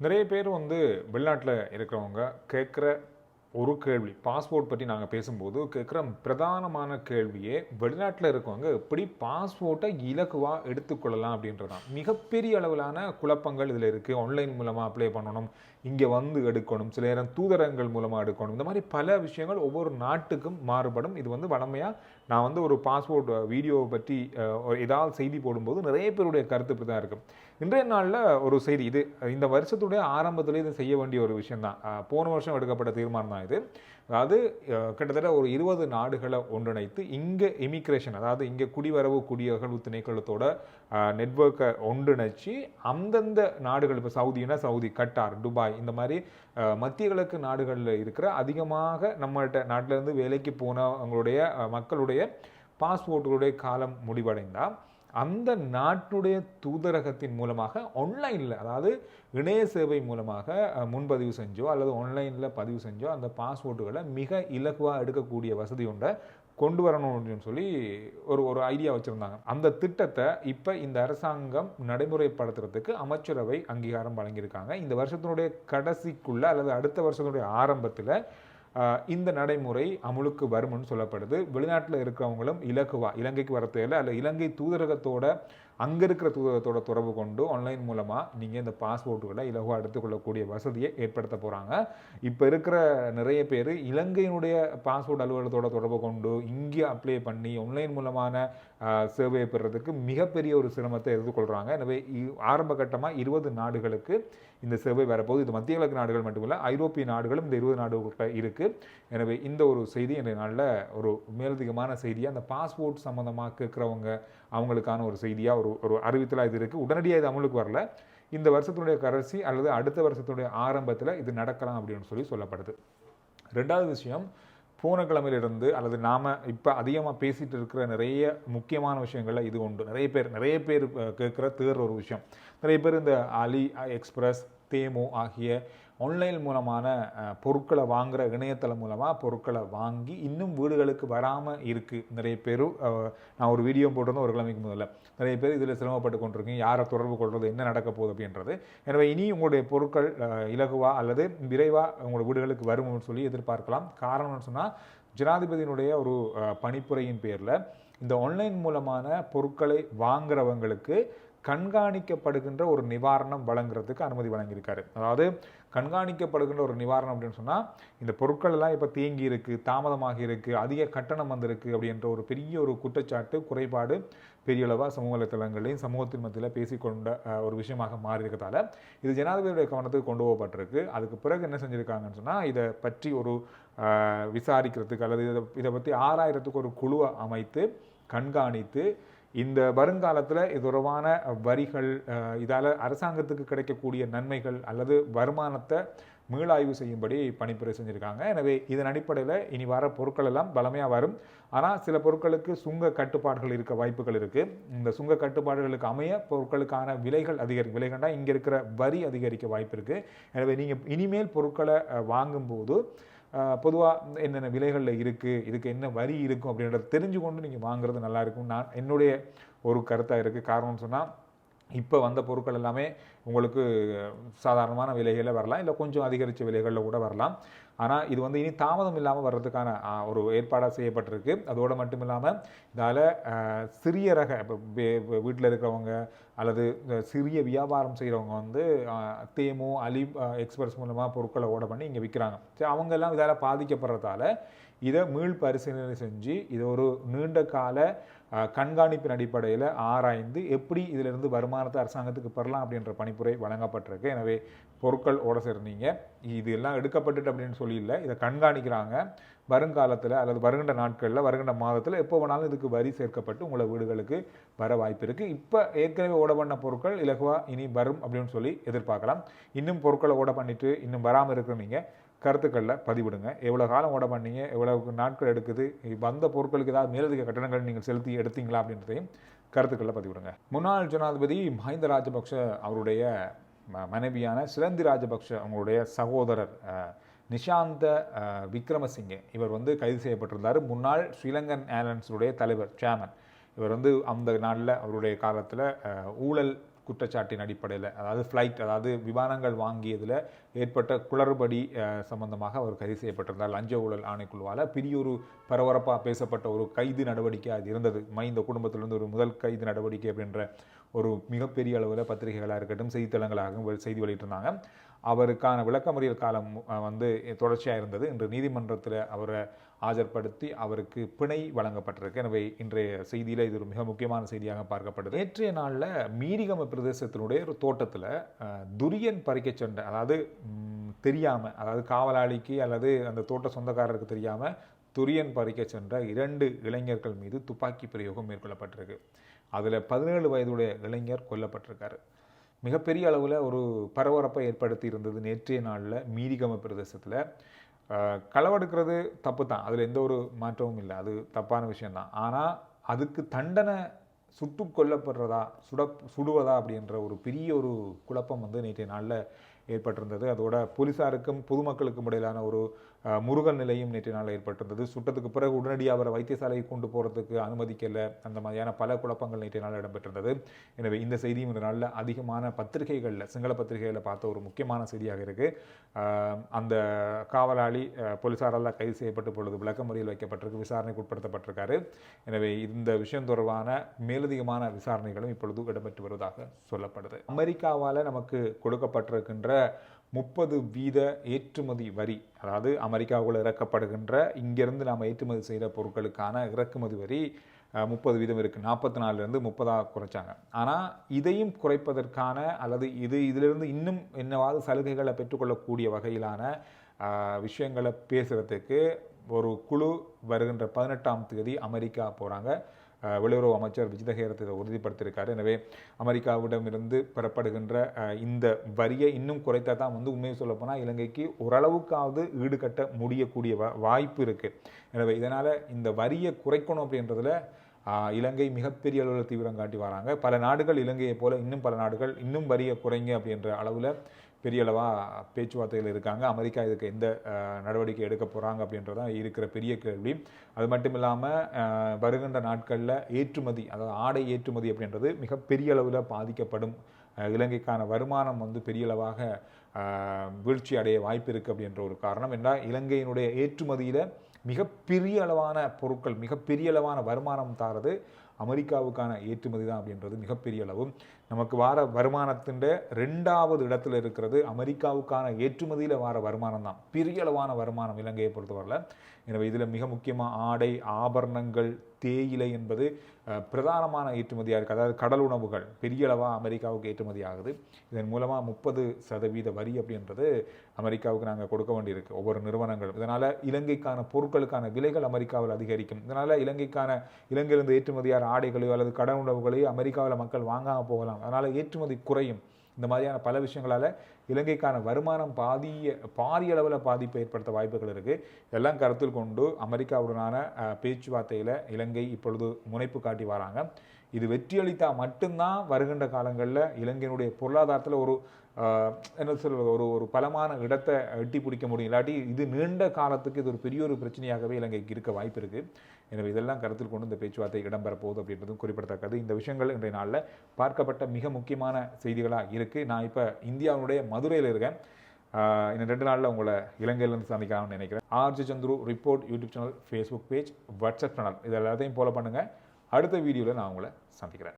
நிறைய பேர் வந்து வெளிநாட்டில் இருக்கிறவங்க கேட்குற ஒரு கேள்வி பாஸ்போர்ட் பற்றி நாங்கள் பேசும்போது கேட்குற பிரதானமான கேள்வியே வெளிநாட்டில் இருக்கவங்க எப்படி பாஸ்போர்ட்டை இலகுவாக எடுத்துக்கொள்ளலாம் அப்படின்றதான் மிகப்பெரிய அளவிலான குழப்பங்கள் இதில் இருக்குது ஆன்லைன் மூலமாக அப்ளை பண்ணணும். இங்கே வந்து எடுக்கணும் சில நேரம் தூதரங்கள் மூலமாக எடுக்கணும். இந்த மாதிரி பல விஷயங்கள் ஒவ்வொரு நாட்டுக்கும் மாறுபடும். இது வந்து வளமையாக நான் வந்து ஒரு பாஸ்போர்ட் வீடியோவை பற்றி ஒரு ஏதாவது செய்தி போடும்போது நிறைய பேருடைய கருத்து இப்படி தான் இருக்கும். இன்றைய நாளில் ஒரு செய்தி இது இந்த வருஷத்துடைய ஆரம்பத்திலே இது செய்ய வேண்டிய ஒரு விஷயந்தான் போன வருஷம் எடுக்கப்பட்ட தீர்மானம் தான் இது. அதாவது கிட்டத்தட்ட ஒரு இருபது நாடுகளை ஒன்றிணைத்து இங்கே இமிக்ரேஷன் அதாவது இங்கே குடிவரவு குடியகழ்வு திணைக்களத்தோட நெட்வொர்க்கை ஒன்றிணைச்சு அந்தந்த நாடுகள் இப்போ சவுதினா சவுதி? கட்டார் துபாய் இந்த மாதிரி மத்திய கிழக்கு நாடுகளில் இருக்கிற அதிகமாக நம்மகிட்ட நாட்டிலேருந்து வேலைக்கு போனவங்களுடைய மக்களுடைய பாஸ்போர்ட்டுகளுடைய காலம் முடிவடைந்தால் அந்த நாட்டுடைய தூதரகத்தின் மூலமாக ஆன்லைனில் அதாவது இணைய சேவை மூலமாக முன்பதிவு செஞ்சோ அல்லது ஆன்லைனில் பதிவு செஞ்சோ அந்த பாஸ்போர்ட்டுகளை மிக இலகுவாக எடுக்கக்கூடிய வசதி உண்ட கொண்டு வரணும் அப்படின்னு சொல்லி ஒரு ஒரு ஐடியா வச்சுருந்தாங்க. அந்த திட்டத்தை இப்போ இந்த அரசாங்கம் நடைமுறைப்படுத்துறதுக்கு அமைச்சரவை அங்கீகாரம் வழங்கியிருக்காங்க. இந்த வருஷத்தினுடைய கடைசிக்குள்ளே அல்லது அடுத்த வருஷத்தினுடைய ஆரம்பத்தில் இந்த நடைமுறை அமுலுக்கு வரும்னு சொல்லப்படுது. வெளிநாட்டில் இருக்கிறவங்களும் இலக்குவா இலங்கைக்கு வர அல்ல இலங்கை தூதரகத்தோட அங்கே இருக்கிற தூதரகத்தோட தொடர்பு கொண்டு ஆன்லைன் மூலமாக நீங்கள் இந்த பாஸ்போர்ட்டுகளை இலகுவாக எடுத்துக்கொள்ளக்கூடிய வசதியை ஏற்படுத்த போகிறாங்க இப்போ இருக்கிற நிறைய பேர் இலங்கையினுடைய பாஸ்போர்ட் அலுவலகத்தோட தொடர்பு கொண்டு இங்கே அப்ளை பண்ணி ஆன்லைன் மூலமான சேவையை பெறுறதுக்கு மிகப்பெரிய ஒரு சிரமத்தை எதிர்கொள்கிறாங்க எனவே இ- ஆரம்ப கட்டமாக இருபது நாடுகளுக்கு இந்த சேவை வரப்போகுது. இது மத்திய கிழக்கு நாடுகள் மட்டுமில்ல ஐரோப்பிய நாடுகளும் இந்த இருபது நாடுகள் இருக்குது எனவே இந்த ஒரு செய்தி இன்றைய நாளில் ஒரு மேலதிகமான செய்தியாக அந்த பாஸ்போர்ட் சம்மந்தமாக கேட்குறவங்க அவங்களுக்கான ஒரு செய்தியாக ஒரு ஒரு அறிவித்தலாக இது இருக்குது உடனடியாக இது அமலுக்கு வரல. இந்த வருஷத்தினுடைய கடைசி அல்லது அடுத்த வருஷத்துடைய ஆரம்பத்தில் இது நடக்கலாம் அப்படின்னு சொல்லி சொல்லப்படுது. ரெண்டாவது விஷயம் போன கிழமையிலிருந்து அல்லது நாம் இப்போ அதிகமாக பேசிகிட்டு இருக்கிற நிறைய முக்கியமான விஷயங்களில் இது உண்டு. நிறைய பேர் நிறைய பேர் கேட்குற தேர் ஒரு விஷயம். நிறைய பேர் இந்த அலி எக்ஸ்பிரஸ் தேமு ஆகிய ஆன்லைன் மூலமான பொருட்களை வாங்குற இணையதளம் மூலமாக பொருட்களை வாங்கி இன்னும் வீடுகளுக்கு வராமல் இருக்குது நிறைய பேர் நான் ஒரு வீடியோ போட்டிருந்தேன் ஒரு கிழமைக்கு முதல்ல. நிறைய பேர் இதில் சிரமப்பட்டு கொண்டிருக்கீங்க. யாரை தொடர்பு கொள்வது என்ன நடக்க போகுது அப்படின்றது. எனவே இனி உங்களுடைய பொருட்கள் இலகுவா அல்லது விரைவாக உங்களோட வீடுகளுக்கு வரும்னு சொல்லி எதிர்பார்க்கலாம். காரணம்னு சொன்னால் ஜனாதிபதியினுடைய ஒரு பணிப்புரையின் பேரில் இந்த ஆன்லைன் மூலமான பொருட்களை வாங்குறவங்களுக்கு கண்காணிக்கப்படுகின்ற ஒரு நிவாரணம் வழங்குறதுக்கு அனுமதி வழங்கியிருக்காரு. அதாவது கண்காணிக்கப்படுகின்ற ஒரு நிவாரணம் அப்படின்னு சொன்னால் இந்த பொருட்கள் எல்லாம் இப்போ தேங்கி இருக்குது தாமதமாக இருக்குது அதிக கட்டணம் வந்திருக்கு அப்படின்ற ஒரு பெரிய ஒரு குற்றச்சாட்டு குறைபாடு பெரிய அளவாக சமூக வலைத்தளங்களையும் சமூகத்தின் மத்தியில் பேசிக்கொண்ட ஒரு விஷயமாக மாறி இருக்கிறதால இது ஜனாதிபதியுடைய கவனத்துக்கு கொண்டு போகப்பட்டிருக்கு. அதுக்கு பிறகு என்ன செஞ்சுருக்காங்கன்னு சொன்னால் இதை பற்றி ஒரு விசாரிக்கிறதுக்கு அல்லது இதை இதை பற்றி ஆறாயிரத்துக்கு ஒரு குழுவை அமைத்து கண்காணித்து இந்த வருங்காலத்தில் இது தொடர்பான வரிகள் இதால் அரசாங்கத்துக்கு கிடைக்கக்கூடிய நன்மைகள் அல்லது வருமானத்தை மீளாய்வு செய்யும்படி பணிப்புரை செஞ்சுருக்காங்க. எனவே இதன் அடிப்படையில் இனி வர பொருட்கள் எல்லாம் பலமையாக வரும். ஆனால் சில பொருட்களுக்கு சுங்க கட்டுப்பாடுகள் இருக்க வாய்ப்புகள் இருக்குது இந்த சுங்க கட்டுப்பாடுகளுக்கு அமைய பொருட்களுக்கான விலைகள் அதிகரிக்கும் விலைகண்டா இங்கே இருக்கிற வரி அதிகரிக்க வாய்ப்பு இருக்குது எனவே நீங்கள் இனிமேல் பொருட்களை வாங்கும்போது பொதுவாக என்னென்ன விலைகளில் இருக்குது இதுக்கு என்ன வரி இருக்கும் அப்படின்றத தெரிஞ்சு கொண்டு நீங்கள் வாங்குறது நல்லாயிருக்கும் நான் என்னுடைய ஒரு கருத்தாக இருக்குது காரணம்னு சொன்னால் இப்போ வந்த பொருட்கள் எல்லாமே உங்களுக்கு சாதாரணமான விலைகளில் வரலாம். இல்லை கொஞ்சம் அதிகரித்த விலைகளில் கூட வரலாம். ஆனால் இது வந்து இனி தாமதம் இல்லாமல் வர்றதுக்கான ஒரு ஏற்பாடாக செய்யப்பட்டிருக்கு. அதோடு மட்டும் இல்லாமல் இதால் சிறிய ரக இப்போ வீட்டில் இருக்கிறவங்க அல்லது சிறிய வியாபாரம் செய்கிறவங்க வந்து தேமு அலி எக்ஸ்பிரஸ் மூலமாக பொருட்களை ஓட பண்ணி இங்கே விற்கிறாங்க சரி அவங்கெல்லாம் இதால் பாதிக்கப்படுறதால இதை மீள் பரிசீலனை செஞ்சு இதை ஒரு நீண்ட கால கண்காணிப்பின் அடிப்படையில் ஆராய்ந்து எப்படி இதிலிருந்து வருமானத்தை அரசாங்கத்துக்கு பெறலாம் அப்படின்ற பணிப்புரை வழங்கப்பட்டிருக்கு. எனவே பொருட்கள் ஓட சேர்ந்தீங்க. இது எல்லாம் எடுக்கப்பட்டுட்டு அப்படின்னு சொல்லி இல்லை. இதை கண்காணிக்கிறாங்க. வருங்காலத்தில் அல்லது வருகின்ற நாட்களில் வருகின்ற மாதத்தில் எப்போ வேணாலும் இதுக்கு வரி சேர்க்கப்பட்டு உங்களை வீடுகளுக்கு வர வாய்ப்பு இருக்குது இப்போ ஏற்கனவே ஓட பண்ண பொருட்கள் இலகுவாக இனி வரும் அப்படின்னு சொல்லி எதிர்பார்க்கலாம். இன்னும் பொருட்களை ஓட பண்ணிட்டு இன்னும் வராமல் இருக்கிறவங்க கருத்துக்களில் பதிவிடுங்க. எவ்வளோ காலம் ஓட பண்ணீங்க எவ்வளோ நாட்கள் எடுக்குது வந்த பொருட்களுக்கு ஏதாவது மேலதிக கட்டணங்கள் நீங்கள் செலுத்தி எடுத்தீங்களா அப்படின்றதையும் கருத்துக்களில் பதிவிடுங்க. முன்னாள் ஜனாதிபதி மஹிந்த ராஜபக்ஷ அவருடைய ம- மனைவியான சிலந்தி ராஜபக்ஷ அவங்களுடைய சகோதரர் நிஷாந்த விக்ரமசிங்கே. இவர் வந்து கைது செய்யப்பட்டிருந்தார். முன்னாள் ஸ்ரீலங்கன் ஏர்லைன்ஸுடைய தலைவர் சேர்மன் இவர் வந்து அந்த நாளில் அவருடைய காலத்தில் ஊழல் குற்றச்சாட்டின் அடிப்படையில் அதாவது ஃப்ளைட் அதாவது விமானங்கள் வாங்கியதில் ஏற்பட்ட குளறுபடி சம்பந்தமாக அவர் கைது செய்யப்பட்டிருந்தார். லஞ்ச ஊழல் ஆணைக்குழுவால் பெரிய ஒரு பரபரப்பாக பேசப்பட்ட ஒரு கைது நடவடிக்கை அது இருந்தது. மைந்த குடும்பத்திலிருந்து ஒரு முதல் கைது நடவடிக்கை அப்படின்ற ஒரு மிகப்பெரிய அளவில் பத்திரிகைகளாக இருக்கட்டும் செய்தித்தளங்களாகவும் செய்தி வெளியிட்டிருந்தாங்க. அவருக்கான விளக்கமறியல் காலம் வந்து தொடர்ச்சியாக இருந்தது. இன்று நீதிமன்றத்தில் அவரை ஆஜர்படுத்தி அவருக்கு பிணை வழங்கப்பட்டிருக்கு. எனவே இன்றைய செய்தியில் இது ஒரு மிக முக்கியமான செய்தியாக பார்க்கப்படுது நேற்றைய நாளில் மீரிகம பிரதேசத்தினுடைய ஒரு தோட்டத்தில் துரியன் பறிக்க சென்ற அதாவது தெரியாமல் அதாவது காவலாளிக்கு அல்லது அந்த தோட்ட சொந்தக்காரருக்கு தெரியாமல் துரியன் பறிக்க சென்ற இரண்டு இளைஞர்கள் மீது துப்பாக்கி பிரயோகம் மேற்கொள்ளப்பட்டிருக்கு. அதில் பதினேழு வயதுடைய இளைஞர் கொல்லப்பட்டிருக்காரு. மிகப்பெரிய அளவில் ஒரு பரபரப்பை ஏற்படுத்தி இருந்தது நேற்றைய நாளில் மீரிகம பிரதேசத்தில். களவெடுக்கிறது தப்பு தான் அதில் எந்த ஒரு மாற்றமும் இல்லை. அது தப்பான விஷயம்தான். ஆனால் அதுக்கு தண்டனை சுட்டு கொல்லப்படுறதா சுட சுடுவதா அப்படின்ற ஒரு பெரிய ஒரு குழப்பம் வந்து நேற்றைய நாளில் ஏற்பட்டிருந்தது. அதோட போலீஸாருக்கும் பொதுமக்களுக்கும் இடையிலான ஒரு முருகன் நிலையும் நேற்று நாள் ஏற்பட்டிருந்தது. சுட்டத்துக்கு பிறகு உடனடியாக அவரை வைத்தியசாலையை கொண்டு போகிறதுக்கு அனுமதிக்கலை. அந்த மாதிரியான பல குழப்பங்கள் நேற்று நாள் இடம்பெற்றிருந்தது. எனவே இந்த செய்தியும் இந்த நாளில் அதிகமான பத்திரிகைகளில் சிங்கள பத்திரிகைகளில் பார்த்த ஒரு முக்கியமான செய்தியாக இருக்குது அந்த காவலாளி போலீஸாரால் கைது செய்யப்பட்டு பொழுது விளக்க முறையில் வைக்கப்பட்டிருக்கு விசாரணைக்கு உட்படுத்தப்பட்டிருக்காரு. எனவே இந்த விஷயம் தொடர்பான மேலதிகமான விசாரணைகளும் இப்பொழுது இடம்பெற்று வருவதாக சொல்லப்படுது. அமெரிக்காவால் நமக்கு கொடுக்கப்பட்டிருக்கின்ற முப்பது வீத ஏற்றுமதி வரி அதாவது அமெரிக்காவுக்குள்ள இறக்கப்படுகின்ற இங்கிருந்து நாம் ஏற்றுமதி செய்கிற பொருட்களுக்கான இறக்குமதி வரி முப்பது வீதம் இருக்குது நாற்பத்தி நாலுலேருந்து முப்பதாக குறைச்சாங்க. ஆனால் இதையும் குறைப்பதற்கான அல்லது இது இதிலிருந்து இன்னும் என்னவாவது சலுகைகளை பெற்றுக்கொள்ளக்கூடிய வகையிலான விஷயங்களை பேசுகிறதுக்கு ஒரு குழு வருகின்ற பதினெட்டாம் தேதி அமெரிக்கா போகிறாங்க வெளியுறவு அமைச்சர் விஜிதஹேரத் இதை உறுதிப்படுத்தியிருக்காரு. எனவே அமெரிக்காவிடமிருந்து பெறப்படுகின்ற இந்த வரியை இன்னும் குறைத்தா தான் வந்து உண்மையை சொல்லப்போனால் இலங்கைக்கு ஓரளவுக்காவது ஈடுகட்ட முடியக்கூடிய வா வாய்ப்பு இருக்குது எனவே இதனால் இந்த வரியை குறைக்கணும் அப்படின்றதில் இலங்கை மிகப்பெரிய அளவில் தீவிரம் காட்டி வராங்க. பல நாடுகள் இலங்கையை போல இன்னும் பல நாடுகள் இன்னும் வரியை குறைங்க அப்படின்ற அளவில் பெரிய அளவாக பேச்சுவார்த்தைகள் இருக்காங்க. அமெரிக்கா இதுக்கு எந்த நடவடிக்கை எடுக்க போகிறாங்க அப்படின்றதான் இருக்கிற பெரிய கேள்வி. அது மட்டும் இல்லாமல் வருகின்ற நாட்களில் ஏற்றுமதி அதாவது ஆடை ஏற்றுமதி அப்படின்றது மிகப்பெரிய அளவில் பாதிக்கப்படும். இலங்கைக்கான வருமானம் வந்து பெரிய அளவாக வீழ்ச்சி அடைய வாய்ப்பு இருக்குது அப்படின்ற ஒரு காரணம். என்றால் இலங்கையினுடைய ஏற்றுமதியில் மிகப்பெரிய அளவான பொருட்கள் மிகப்பெரிய அளவான வருமானம் தாரது. அமெரிக்காவுக்கான ஏற்றுமதி தான் அப்படின்றது மிகப்பெரிய அளவு நமக்கு வார வருமானத்தின் ரெண்டாவது இடத்துல இருக்கிறது அமெரிக்காவுக்கான ஏற்றுமதியில் வார வருமானம் தான். பெரிய அளவான வருமானம் இலங்கையை பொறுத்தவரையில். எனவே இதில் மிக முக்கியமாக ஆடை ஆபரணங்கள் தேயிலை என்பது பிரதானமான ஏற்றுமதியாக இருக்குது அதாவது கடல் உணவுகள் பெரிய அளவாக அமெரிக்காவுக்கு ஏற்றுமதி ஆகுது. இதன் மூலமாக முப்பது சதவீத வரி அப்படின்றது அமெரிக்காவுக்கு நாங்கள் கொடுக்க வேண்டியிருக்கு. ஒவ்வொரு நிறுவனங்களும். இதனால் இலங்கைக்கான பொருட்களுக்கான விலைகள் அமெரிக்காவில் அதிகரிக்கும். இதனால் இலங்கைக்கான இலங்கையிலிருந்து ஏற்றுமதியார் ஆடைகளையோ அல்லது கடன் உணவுகளையோ அமெரிக்காவில் மக்கள் வாங்காமல் போகலாம். அதனால் ஏற்றுமதி குறையும். இந்த மாதிரியான பல விஷயங்களால் இலங்கைக்கான வருமானம் பாதிய பாரிய அளவில் பாதிப்பை ஏற்படுத்த வாய்ப்புகள் இருக்குது இதெல்லாம் கருத்தில் கொண்டு அமெரிக்காவுடனான பேச்சுவார்த்தையில் இலங்கை இப்பொழுது முனைப்பு காட்டி வராங்க. இது வெற்றியளித்தால் மட்டும்தான் வருகின்ற காலங்களில் இலங்கையினுடைய பொருளாதாரத்தில் ஒரு என்ன சொல்றது ஒரு ஒரு பலமான இடத்தை எட்டி பிடிக்க முடியும். இல்லாட்டி இது நீண்ட காலத்துக்கு இது ஒரு பெரிய ஒரு பிரச்சனையாகவே இலங்கைக்கு இருக்க வாய்ப்பு இருக்குது எனவே இதெல்லாம் கருத்தில் கொண்டு இந்த பேச்சுவார்த்தை இடம்பெறப்போகுது அப்படின்றதும் குறிப்பிடத்தக்கது. இந்த விஷயங்கள் இன்றைய நாளில் பார்க்கப்பட்ட மிக முக்கியமான செய்திகளாக இருக்குது நான் இப்போ இந்தியாவுடைய மதுரையில் இருக்கேன். இன்னும் ரெண்டு நாளில் உங்களை இலங்கையிலேருந்து சந்திக்கலாம்னு நினைக்கிறேன். RG Chandru report YouTube channel Facebook page WhatsApp channel இது எல்லாத்தையும் ஃபாலோ பண்ணுங்கள் அடுத்த வீடியோவில் நான் உங்களை சந்திக்கிறேன்.